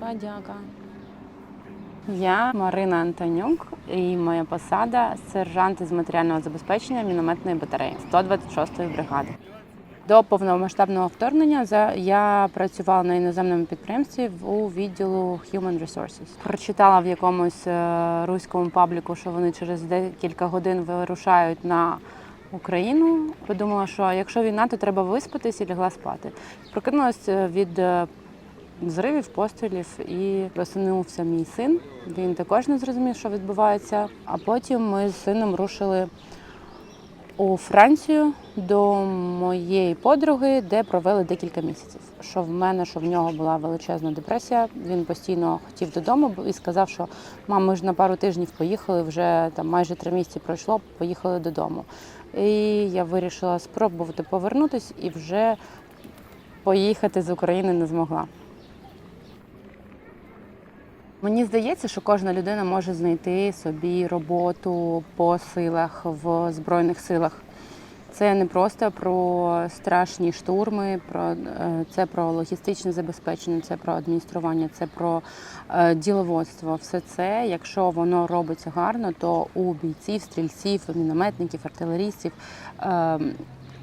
Подяка. Я Марина Антонюк і моя посада сержант із матеріального забезпечення мінометної батареї 126-ї бригади. До повномасштабного вторгнення я працювала на іноземному підприємстві у відділу Human Resources. Прочитала в якомусь е, руському пабліку, що вони через декілька годин вирушають на Україну. Подумала, що якщо війна, то треба виспатись і лягла спати. Прокинулася від е, зривів, пострілів і просунувся мій син. Він також не зрозумів, що відбувається. А потім ми з сином рушили у Францію до моєї подруги, де провели декілька місяців. Що в мене, що в нього була величезна депресія. Він постійно хотів додому і сказав, що мам, ми ж на пару тижнів поїхали, вже там майже три місяці пройшло, поїхали додому. І я вирішила спробувати повернутися і вже поїхати з України не змогла. Мені здається, що кожна людина може знайти собі роботу по силах в Збройних силах. Це не просто про страшні штурми, про е, це про логістичне забезпечення, це про адміністрування, це про е, діловодство. Все це, якщо воно робиться гарно, то у бійців, стрільців, мінометників, артилерістів е,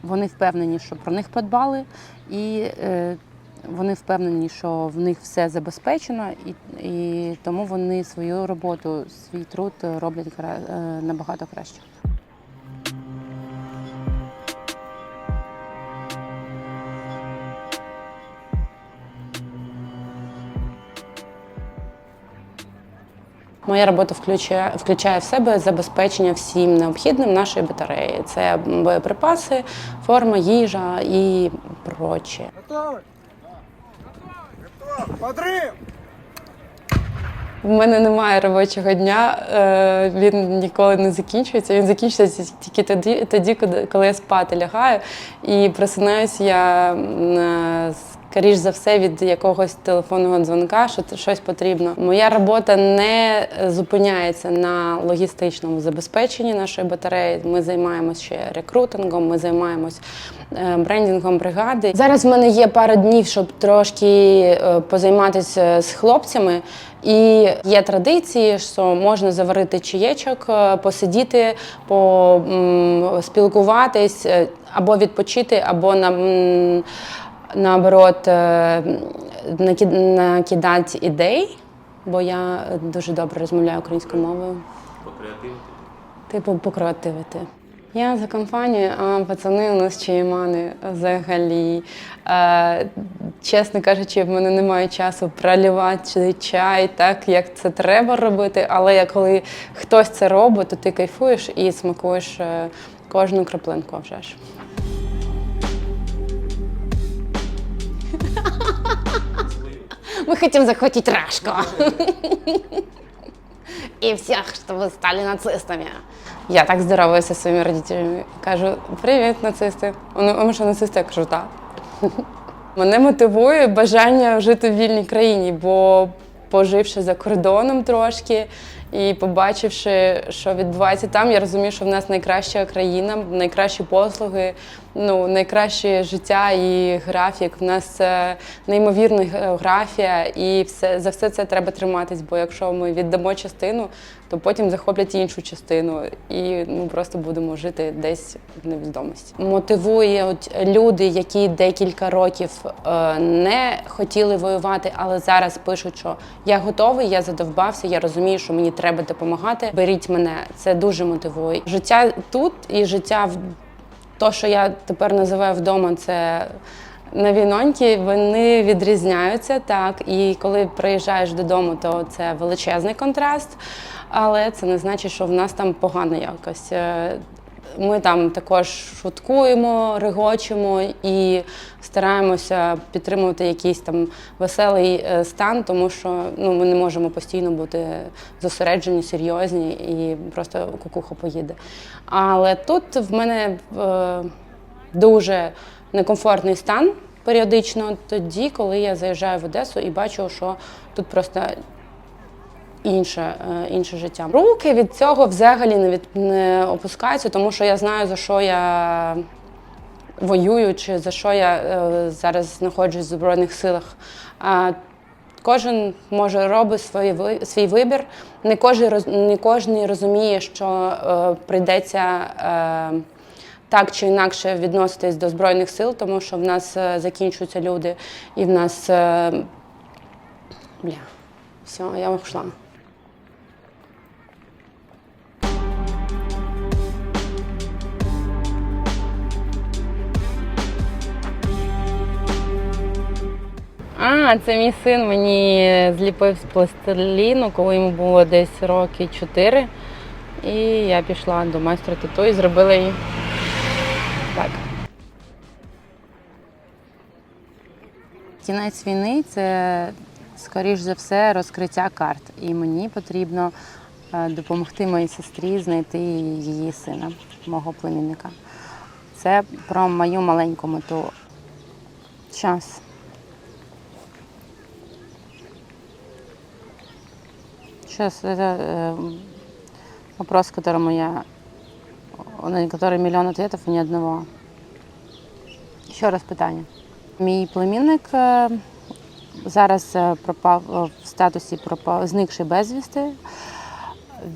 вони впевнені, що про них подбали, і е, вони впевнені, що в них все забезпечено, і, і тому вони свою роботу, свій труд роблять кра- е, набагато краще. Моя робота включає, включає в себе забезпечення всім необхідним нашої батареї. Це боєприпаси, форма, їжа і проче. Подрыв! У мене немає робочого дня, е, він ніколи не закінчується. Він закінчується тільки тоді, тоді коли- я спати лягаю. І просинаюся я е, скоріш за все від якогось телефонного дзвонка, що щось потрібно. Моя робота не зупиняється на логістичному забезпеченні нашої батареї. Ми займаємося ще рекрутингом, ми займаємось е, брендингом бригади. Зараз в мене є пара днів, щоб трошки е, позайматися з хлопцями. І є традиції, що можна заварити чаєчок, е, посидіти, поспілкуватись або відпочити, або на, наоборот е, накидати ідей, бо я дуже добре розмовляю українською мовою. Типу покреативити. Я за компанію, а пацани у нас чаємани взагалі. Е, чесно кажучи, в мене немає часу пролівати чай так, як це треба робити. Але я, коли хтось це робить, то ти кайфуєш і смакуєш е, кожну краплинку а вже ж. Мы хотим захватить Рашку. И всех, чтобы стали нацистами. Я так здороваюся со своїми родителями. Кажу: привіт, нацисти. Вони, ми що нацисти? Я кажу, так. Мене мотивує бажання жити в вільній країні, бо поживши за кордоном трошки і побачивши, що відбувається там, я розумію, що в нас найкраща країна, найкращі послуги, ну найкраще життя і графік. В нас неймовірна географія, і все за все це треба триматись. Бо якщо ми віддамо частину, то потім захоплять іншу частину, і ми просто будемо жити десь в невідомості. Мотивує люди, які декілька років е, не хотіли воювати, але зараз пишуть, що я готовий, я задовбався, я розумію, що мені треба допомагати. Беріть мене. Це дуже мотивує. Життя тут і життя в то, що я тепер називаю вдома, це на віноньки, вони відрізняються так. І коли приїжджаєш додому, то це величезний контраст. Але це не значить, що в нас там погано якось. Ми там також шуткуємо, регочемо і стараємося підтримувати якийсь там веселий е, стан, тому що ну, ми не можемо постійно бути зосереджені, серйозні і просто кукуха поїде. Але тут в мене е, дуже некомфортний стан періодично тоді, коли я заїжджаю в Одесу і бачу, що тут просто інше, е, інше життя. Руки від цього взагалі не, від, не опускаються, тому що я знаю, за що я воюю, чи за що я е, зараз знаходжусь в Збройних силах. А Кожен може робити свій, свій вибір. Не кожен, не кожен розуміє, що е, прийдеться е, так чи інакше відноситись до Збройних сил, тому що в нас е, закінчуються люди, і в нас. Е, бля, все, я ушла. А, це мій син мені зліпив з пластиліну, коли йому було десь роки 4. І я пішла до майстра тату і зробила її. Так. Кінець війни це, скоріш за все, розкриття карт. І мені потрібно е, допомогти моїй сестрі знайти її сина, мого племінника. Це про мою маленьку мету. Час. Сейчас это э, вопрос, к которому я, на который миллион ответов и ни одного. Ще раз питання. Мій племінник е, зараз е, пропав е, в статусі пропав, зникший безвісти.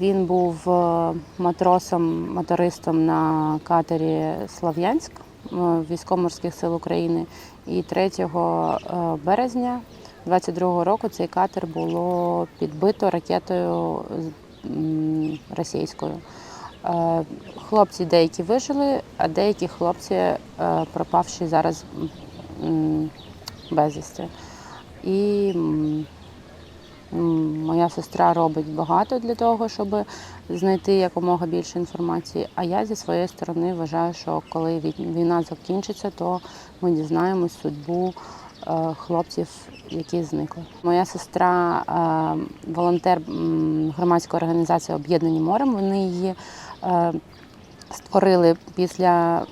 Він був е, матросом, мотористом на катері Слов'янськ е, військово-морських сил України. І 3 е, березня 22-го року цей катер було підбито ракетою російською. Е, Хлопці деякі вижили, а деякі хлопці е, пропавші зараз безвісти. І моя сестра робить багато для того, щоб знайти якомога більше інформації. А я зі своєї сторони вважаю, що коли вій- війна закінчиться, то ми дізнаємось судьбу хлопців, які зникли. Моя сестра е, волонтер громадської організації Об'єднані морем. Вони її е, створили після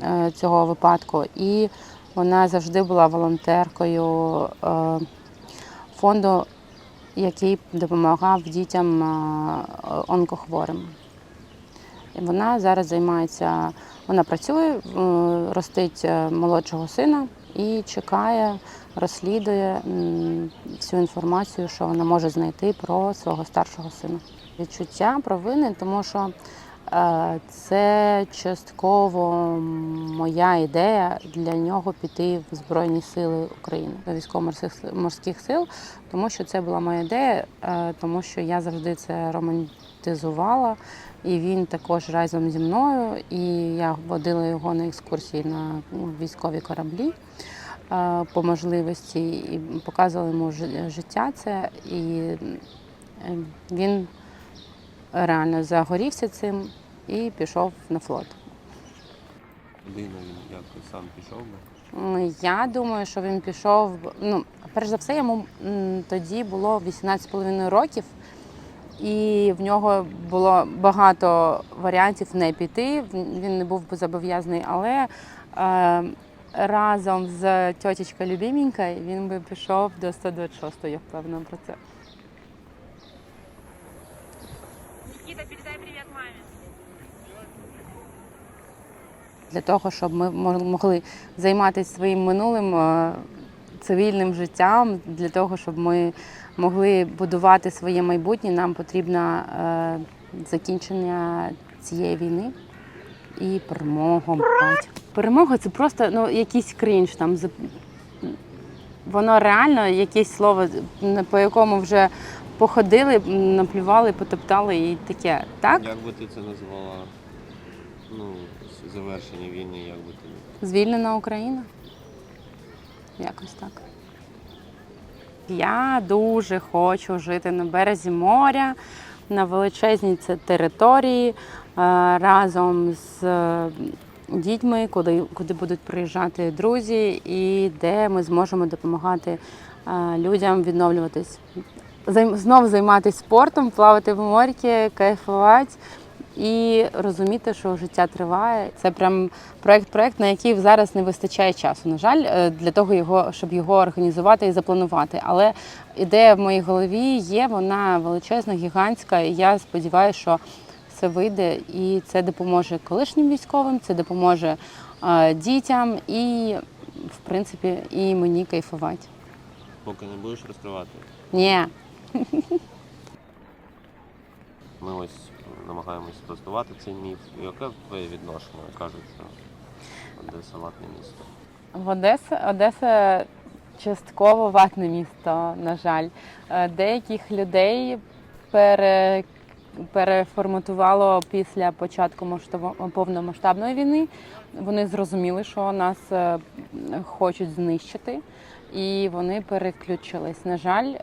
е, цього випадку, і вона завжди була волонтеркою е, фонду, який допомагав дітям е, онкохворим. Вона зараз займається, вона працює, е, ростить е, молодшого сина і чекає, розслідує всю інформацію, що вона може знайти про свого старшого сина. Відчуття провини, тому що це частково моя ідея для нього піти в Збройні Сили України до військово-морських морських сил, тому що це була моя ідея, е, тому що я завжди це романтизувала. І він також разом зі мною, і я водила його на екскурсії на військові кораблі е, по можливості і показувала йому життя це. І е, він реально загорівся цим і пішов на флот. Людина він як сам пішов би. Я думаю, що він пішов. Ну, перш за все, йому тоді було 18,5 років, і в нього було багато варіантів не піти. Він не був би зобов'язаний, але е, разом з тьотечкою Любіменькою він би пішов до 126-ї, я впевнена про це. Для того, щоб ми могли займатися своїм минулим е, цивільним життям, для того, щоб ми могли будувати своє майбутнє, нам потрібно е, закінчення цієї війни і перемога. Перемога це просто ну, якийсь крінж там. Воно реально якесь слово, по якому вже походили, наплювали, потоптали і таке. Так? Як би ти це назвала? Ну, завершення війни, як би ти. Звільнена Україна? Якось так. Я дуже хочу жити на березі моря, на величезній території, е, разом з е, дітьми, куди, куди будуть приїжджати друзі, і де ми зможемо допомагати е, людям відновлюватись. Займ- Знов займатися спортом, плавати в морі, кайфувати і розуміти, що життя триває. Це прям проект, проект, на який зараз не вистачає часу. На жаль, е, для того його, щоб його організувати і запланувати. Але ідея в моїй голові є, вона величезна, гігантська. І я сподіваюся, що все вийде, і це допоможе колишнім військовим, це допоможе е, дітям і, в принципі, і мені кайфувати. Поки не будеш розкривати. Ні. Ми ось намагаємось спростувати цей міф. Яке твоє відношення? Кажуть, що Одеса ватне місто. В Одеса, Одеса частково ватне місто, на жаль. Е, Деяких людей пере, переформатувало після початку повномасштабної війни. Вони зрозуміли, що нас е, хочуть знищити, і вони переключились. На жаль,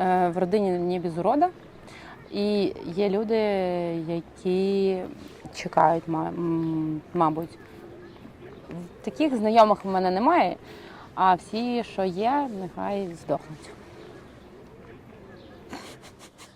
е, в родині не без урода. І є люди, які чекають, ма- мабуть. Таких знайомих в мене немає, а всі, що є, нехай здохнуть.